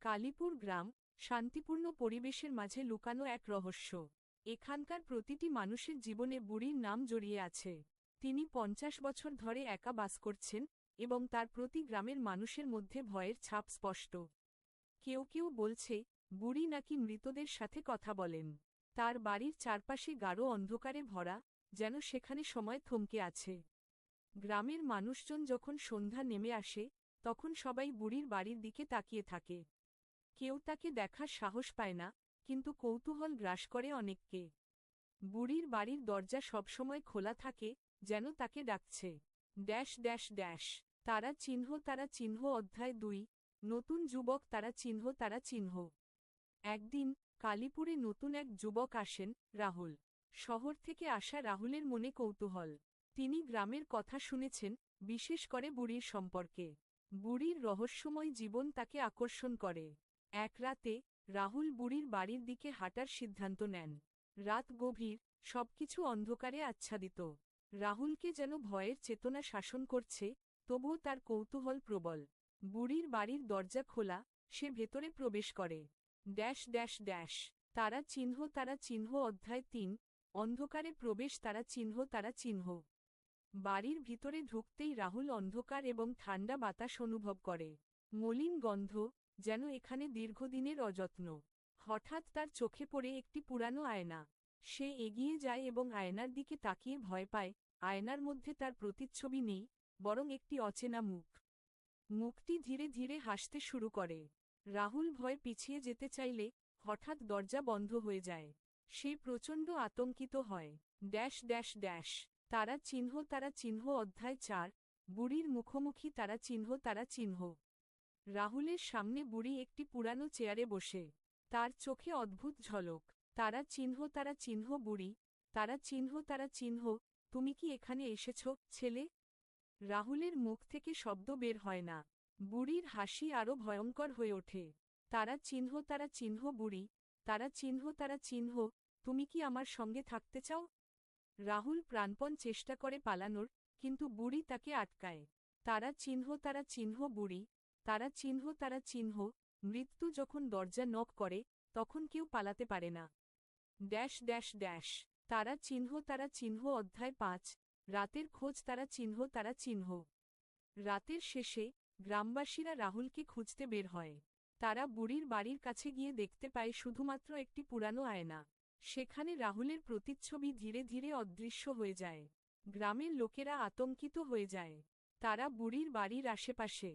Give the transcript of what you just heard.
কালীপুর গ্রাম, শান্তিপূর্ণ পরিবেশের মাঝে লুকানো এক রহস্য। এখানকার প্রতিটি মানুষের জীবনে বুড়ির নাম জড়িয়ে আছে। তিনি পঞ্চাশ বছর ধরে একা বাস করছেন এবং তার প্রতি গ্রামের মানুষের মধ্যে ভয়ের ছাপ স্পষ্ট। কেউ কেউ বলছে, বুড়ি নাকি মৃতদের সাথে কথা বলেন। তার বাড়ির চারপাশে গাঢ় অন্ধকারে ভরা, যেন সেখানে সময় থমকে আছে। গ্রামের মানুষজন যখন সন্ধ্যা নেমে আসে, তখন সবাই বুড়ির বাড়ির দিকে তাকিয়ে থাকে। কেউ তাকে দেখার সাহস পায় না, কিন্তু কৌতূহল গ্রাস করে অনেককে। বুড়ির বাড়ির দরজা সবসময় খোলা থাকে, যেন তাকে ডাকছে। Dash dash dash. তারা চিহ্ন তারা চিহ্ন, অধ্যায় দুই। নতুন যুবক, তারা চিহ্ন তারা চিহ্ন। একদিন, কালীপুরে নতুন এক যুবক আসেন, রাহুল। শহর থেকে আসা রাহুলের মনে কৌতূহল। তিনি গ্রামের কথা শুনেছেন, বিশেষ করে বুড়ির সম্পর্কে। বুড়ির রহস্যময় জীবন তাকে আকর্ষণ করে। এক রাতে রাহুল বুড়ির বাড়ির দিকে হাঁটার সিদ্ধান্ত নেন। রাত গভীর, সবকিছু অন্ধকারে আচ্ছাদিত। রাহুলকে যেন ভয়ের চেতনা শাসন করছে, তবুও তার কৌতূহল প্রবল। বুড়ির বাড়ির দরজা খোলা, সে ভেতরে প্রবেশ করে। ড্যাশ ড্যাশ ড্যাশ, তারা চিহ্ন তারা চিহ্ন, অধ্যায় তিন, অন্ধকারে প্রবেশ, তারা চিহ্ন তারা চিহ্ন। বাড়ির ভিতরে ঢুকতেই রাহুল অন্ধকার এবং ঠান্ডা বাতাস অনুভব করে। মলিন গন্ধ যেন এখানে দীর্ঘদিনের অযত্ন। হঠাৎ তার চোখে পড়ে একটি পুরানো আয়না। সে এগিয়ে যায় এবং আয়নার দিকে তাকিয়ে ভয় পায়। আয়নার মধ্যে তার প্রতিচ্ছবি নেই, বরং একটি অচেনা মুখ। মুখটি ধীরে ধীরে হাসতে শুরু করে। রাহুল ভয় পিছিয়ে যেতে চাইলে হঠাৎ দরজা বন্ধ হয়ে যায়। সে প্রচণ্ড আতঙ্কিত হয়। Dash dash dash. তারা চিহ্ন তারা চিহ্ন। অধ্যায় চার। বুড়ির মুখোমুখি তারা চিহ্ন তারা চিহ্ন। রাহুলের সামনে বুড়ি একটি পুরানো চেয়ারে বসে। তার চোখে অদ্ভুত ঝলক। তারা চিহ্ন তারা চিহ্ন, বুড়ি। তারা চিহ্ন তারা চিহ্ন। তুমি কি এখানে এসেছ, ছেলে? রাহুলের মুখ থেকে শব্দ বের হয় না। বুড়ির হাসি আরও ভয়ঙ্কর হয়ে ওঠে। তারা চিহ্ন তারা চিহ্ন, বুড়ি। তারা চিহ্ন তারা চিহ্ন। তুমি কি আমার সঙ্গে থাকতে চাও? রাহুল প্রাণপণ চেষ্টা করে পালানোর, কিন্তু বুড়ি তাকে আটকায়। তারা চিহ্ন তারা চিহ্ন, বুড়ি। তারা চিহ্ন তারা চিহ্ন, মৃত্যু যখন দরজা নক করে, তখন কেউ পালাতে পারে না। ড্যাশ ড্যাশ ড্যাশ, তারা চিহ্ন তারা চিহ্ন, অধ্যায় পাঁচ, রাতের খোঁজ, তারা চিহ্ন তারা চিহ্ন। রাতের শেষে, গ্রামবাসীরা রাহুলকে খুঁজতে বের হয়। তারা বুড়ির বাড়ির কাছে গিয়ে দেখতে পায় শুধুমাত্র একটি পুরানো আয়না। সেখানে রাহুলের প্রতিচ্ছবি ধীরে ধীরে অদৃশ্য হয়ে যায়। গ্রামের লোকেরা আতঙ্কিত হয়ে যায়। তারা বুড়ির বাড়ির আশেপাশে